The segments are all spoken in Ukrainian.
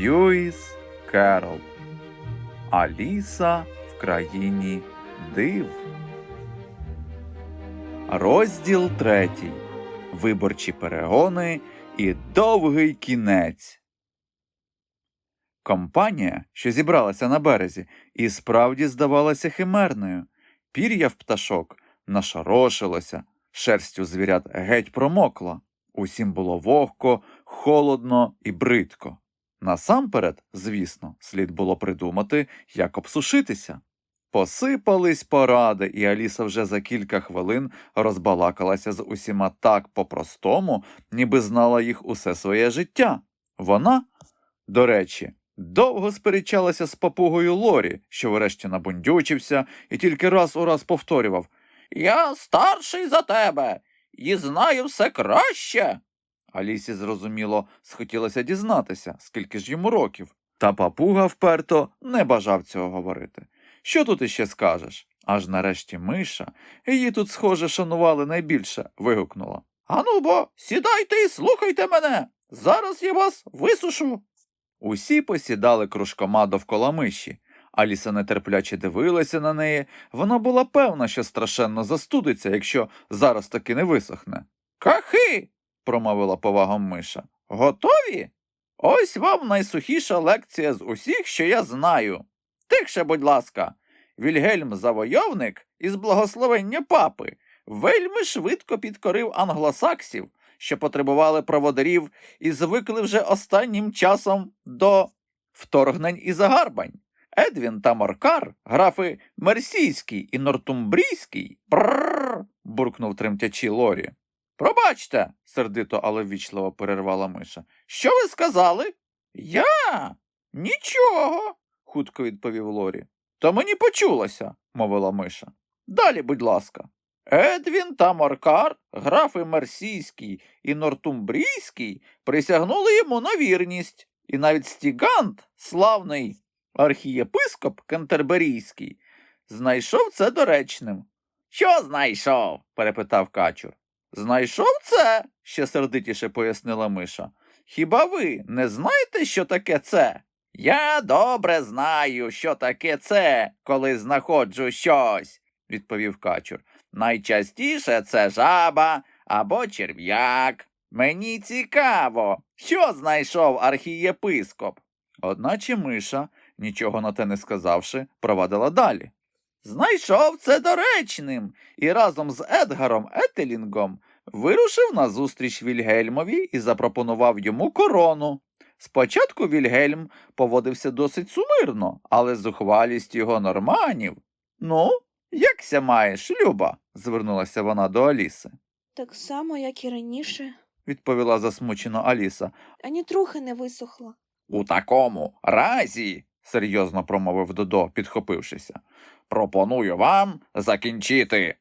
Льюіс Керол. Аліса в країні див. Розділ третій. Виборчі перегони і довгий кінець. Компанія, що зібралася на березі, і справді здавалася химерною. Пір'я в пташок нашорошилося, шерсть у звірят геть промокла. Усім було вогко, холодно і бридко. Насамперед, звісно, слід було придумати, як обсушитися. Посипались поради, і Аліса вже за кілька хвилин розбалакалася з усіма так по-простому, ніби знала їх усе своє життя. Вона, до речі, довго сперечалася з папугою Лорі, що врешті набундючився і тільки раз у раз повторював Я старший за тебе і знаю все краще. Алісі, зрозуміло, схотілося дізнатися, скільки ж йому років. Та папуга вперто не бажав цього говорити. Що тут іще скажеш? Аж нарешті миша, її тут, схоже, шанували найбільше, вигукнула. Ану бо, сідайте і слухайте мене. Зараз я вас висушу. Усі посідали кружкома довкола миші. Аліса нетерпляче дивилася на неї. Вона була певна, що страшенно застудиться, якщо зараз таки не висохне. Кахи. Промовила повагом миша. Готові? Ось вам найсухіша лекція з усіх, що я знаю. Тихше, будь ласка, Вільгельм Завойовник із благословення папи вельми швидко підкорив англосаксів, що потребували проводарів і звикли вже останнім часом до вторгнень і загарбань. Едвін та Моркар, графи Мерсійський і Нортумбрійський, бррр, буркнув тремтячи Лорі. Пробачте, сердито, але ввічливо перервала миша. Що ви сказали? Я? Нічого, хутко відповів Лорі. То мені почулося, мовила миша. Далі, будь ласка. Едвін та Моркар, графи Мерсійський і Нортумбрійський, присягнули йому на вірність, і навіть Стігант, славний архієпископ Кентерберійський, знайшов це доречним. Що знайшов? перепитав качур. Знайшов це, ще сердитіше пояснила миша. Хіба ви не знаєте, що таке це? Я добре знаю, що таке це, коли знаходжу щось, відповів качур. Найчастіше це жаба або черв'як. Мені цікаво, що знайшов архієпископ. Одначе миша, нічого на те не сказавши, провадила далі. Знайшов це доречним і разом з Едгаром Етелінгом вирушив на зустріч Вільгельмові і запропонував йому корону. Спочатку Вільгельм поводився досить сумирно, але зухвалість його норманів. Ну, якся маєш, Люба? звернулася вона до Аліси. Так само, як і раніше, Відповіла засмучено Аліса. ані трохи не висохла. У такому разі, серйозно промовив Додо, підхопившися, пропоную вам закінчити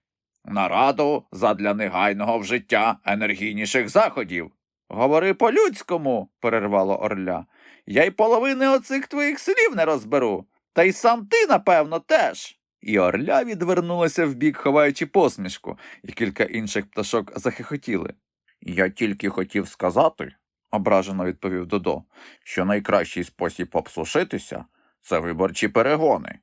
нараду задля негайного вжиття енергійніших заходів. Говори по-людському, перервало Орля. Я й половини оцих твоїх слів не розберу. Та й сам ти, напевно, теж. І Орля відвернулася вбік, ховаючи посмішку, і кілька інших пташок захихотіли. Я тільки хотів сказати, ображено відповів Додо, що найкращий спосіб обсушитися це виборчі перегони,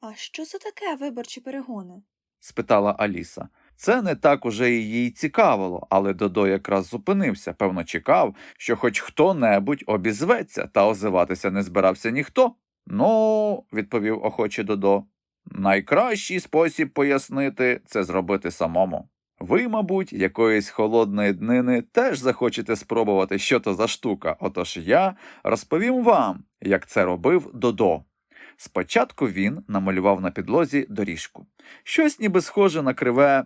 А що це таке виборчі перегони? спитала Аліса. Це не так уже її й цікавило, але Додо якраз зупинився, певно, чекав, що хоч хто-небудь обізветься, та озиватися не збирався ніхто. Ну, відповів охоче Додо, найкращий спосіб пояснити це зробити самому. Ви, мабуть, якоїсь холодної днини теж захочете спробувати, що то за штука, отож я розповім вам, як це робив Додо. Спочатку він намалював на підлозі доріжку. Щось ніби схоже на криве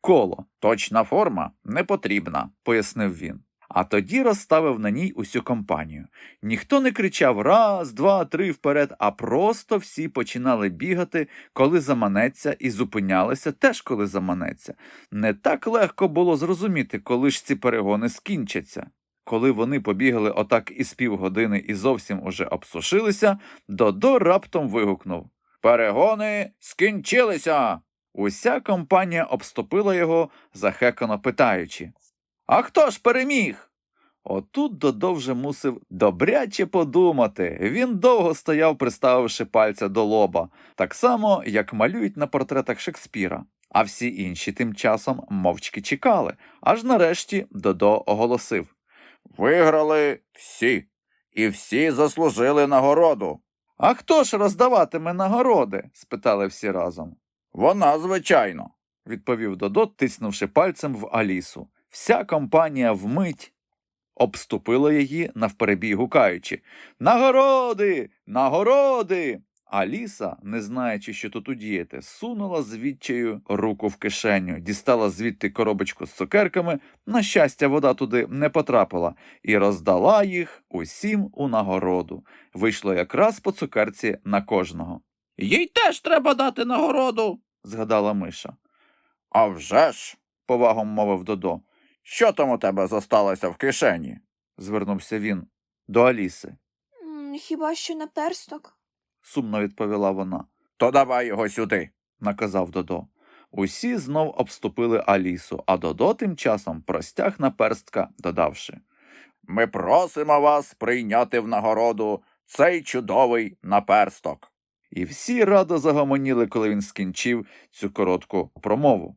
коло. Точна форма не потрібна, пояснив він. А тоді розставив на ній усю компанію. Ніхто не кричав раз, два, три вперед, а просто всі починали бігати, коли заманеться, і зупинялися теж, коли заманеться. Не так легко було зрозуміти, коли ж ці перегони скінчаться. Коли вони побігли отак із півгодини і зовсім уже обсушилися, Додо раптом вигукнув Перегони скінчилися. Уся компанія обступила його, захекано питаючи А хто ж переміг? Отут Додо вже мусив добряче подумати. Він довго стояв, приставивши пальця до лоба, так само, як малюють на портретах Шекспіра. А всі інші тим часом мовчки чекали, аж нарешті Додо оголосив Виграли всі, і всі заслужили нагороду. А хто ж роздаватиме нагороди? спитали всі разом. Вона, звичайно, відповів Додо, тиснувши пальцем в Алісу. Вся компанія вмить обступила її навперебій гукаючи Нагороди! Нагороди! Аліса, не знаючи, що тут удіяти, сунула з відчаю руку в кишеню, дістала звідти коробочку з цукерками, на щастя, вода туди не потрапила, і роздала їх усім у нагороду. Вийшло якраз по цукерці на кожного. Їй теж треба дати нагороду, згадала Миша. «А вже ж!» – повагом мовив Додо. Що там у тебе зосталося в кишені? звернувся він до Аліси. Хіба що на персток? сумно відповіла вона. То давай його сюди, наказав Додо. Усі знов обступили Алісу, а Додо тим часом простяг наперстка, додавши Ми просимо вас прийняти в нагороду цей чудовий наперсток. І всі радо загомоніли, коли він скінчив цю коротку промову.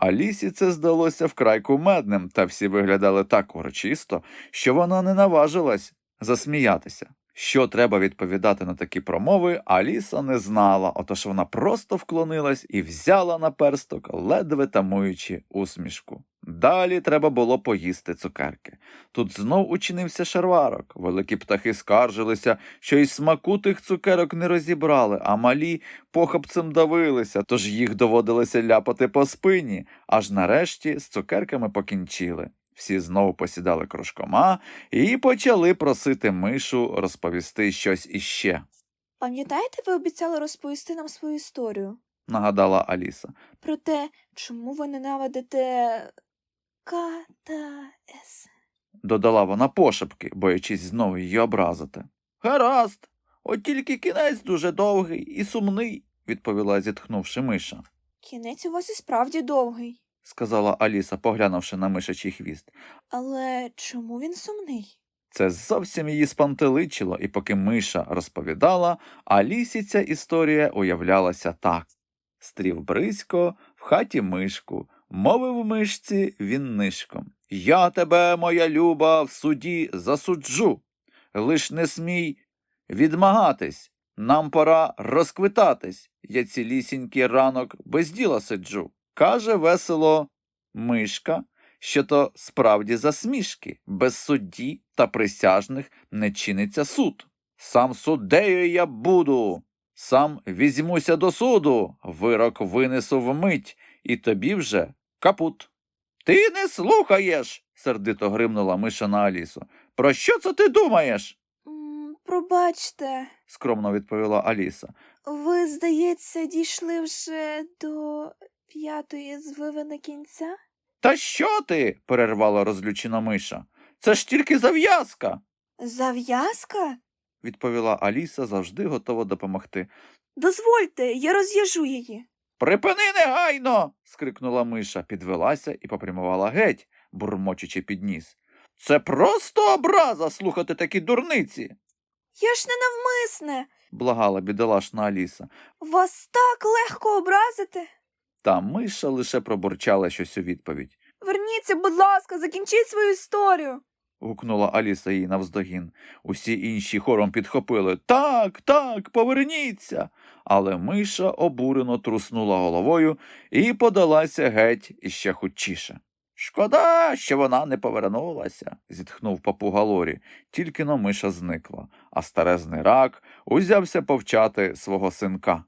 Алісі це здалося вкрай кумедним, та всі виглядали так урочисто, що вона не наважилась засміятися. Що треба відповідати на такі промови, Аліса не знала, отож вона просто вклонилась і взяла на персток, ледве тамуючи усмішку. Далі треба було поїсти цукерки. Тут знов учинився шарварок. Великі птахи скаржилися, що й смаку тих цукерок не розібрали, а малі похапцем давилися, тож їх доводилося ляпати по спині, аж нарешті з цукерками покінчили. Всі знову посідали кружкома і почали просити мишу розповісти щось іще, Пам'ятаєте, ви обіцяли розповісти нам свою історію? нагадала Аліса. Про те, чому ви ненавидите К та Додала вона пошепки, боячись знову її образити. Гаразд, от тільки кінець дуже довгий і сумний, відповіла, зітхнувши миша, Кінець у вас і справді довгий. Сказала Аліса, поглянувши на мишачий хвіст. Але чому він сумний? Це зовсім її спантеличило, і поки миша розповідала, Алісі ця історія уявлялася так. Стрів бризько, в хаті мишку, мовив мишці він нишком. Я тебе, моя люба, в суді засуджу. Лиш не смій відмагатись, нам пора розквитатись. Я цілісінький ранок без діла сиджу. Каже весело мишка, що то справді засмішки, без судді та присяжних не чиниться суд. Сам суддею я буду, сам візьмуся до суду, вирок винесу вмить, і тобі вже капут. Ти не слухаєш, сердито гримнула миша на Алісу. Про що це ти думаєш? Пробачте, скромно відповіла Аліса. ви, здається, дійшли вже до п'ятої звивини кінця? Та що ти? перервала розлючена миша. Це ж тільки зав'язка, Зав'язка? відповіла Аліса, завжди готова допомогти. Дозвольте, я роз'яжу її. Припини негайно. скрикнула миша, підвелася і попрямувала геть, бурмочучи під ніс. Це просто образа слухати такі дурниці, Я ж не навмисне. благала бідолашна Аліса. Вас так легко образити. Та миша лише пробурчала щось у відповідь. Верніться, будь ласка, закінчіть свою історію. гукнула Аліса їй навздогін. Усі інші хором підхопили Так, так, поверніться. Але миша обурено труснула головою і подалася геть іще хутчіше. Шкода, що вона не повернулася, зітхнув папуга Лорі. Тільки но миша зникла, а старезний рак узявся повчати свого синка.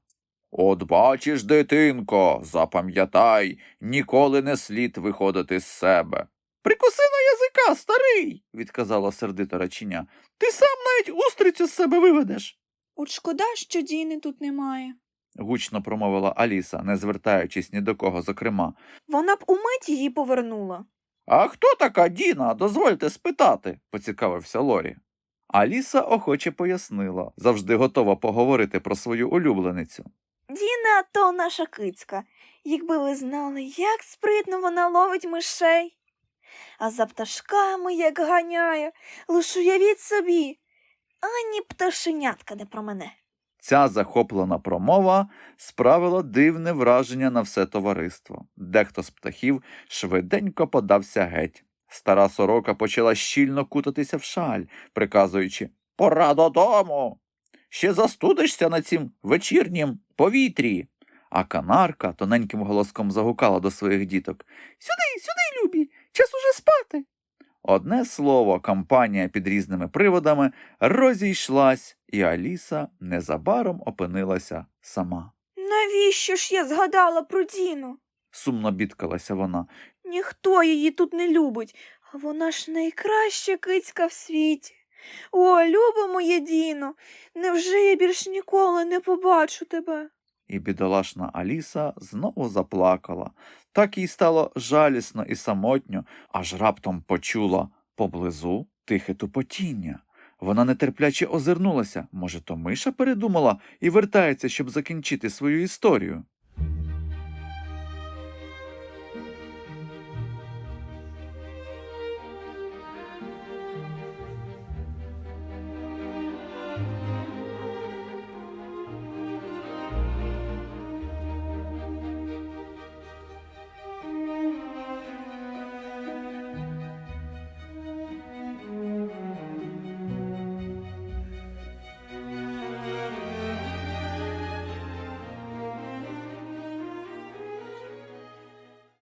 От бачиш, дитинко, запам'ятай, ніколи не слід виходити з себе. Прикуси на язика, старий, відказала сердито раченя. Ти сам навіть устрицю з себе виведеш. От шкода, що Діни тут немає. гучно промовила Аліса, не звертаючись ні до кого, зокрема. Вона б умить її повернула. А хто така Діна? Дозвольте спитати, поцікавився Лорі. Аліса охоче пояснила, завжди готова поговорити про свою улюбленицю. Діна то наша кицька. Якби ви знали, як спритно вона ловить мишей. а за пташками як ганяє. Лиш уявіть собі, ані пташенятка не про мене. Ця захоплена промова справила дивне враження на все товариство. Дехто з птахів швиденько подався геть. Стара сорока почала щільно кутатися в шаль, приказуючи Пора додому. Ще застудишся на цім вечірнім повітрі. А канарка тоненьким голоском загукала до своїх діток Сюди, сюди, любі, час уже спати. Одне слово, кампанія під різними приводами розійшлась, і Аліса незабаром опинилася сама. Навіщо ж я згадала про Діну? Сумно бідкалася вона. Ніхто її тут не любить, а вона ж найкраща кицька в світі. О, любо моє Діно, невже я більш ніколи не побачу тебе? І бідолашна Аліса знову заплакала. Так їй стало жалісно і самотньо, аж раптом почула поблизу тихе тупотіння. Вона нетерпляче озирнулася. Може, то миша передумала і вертається, щоб закінчити свою історію.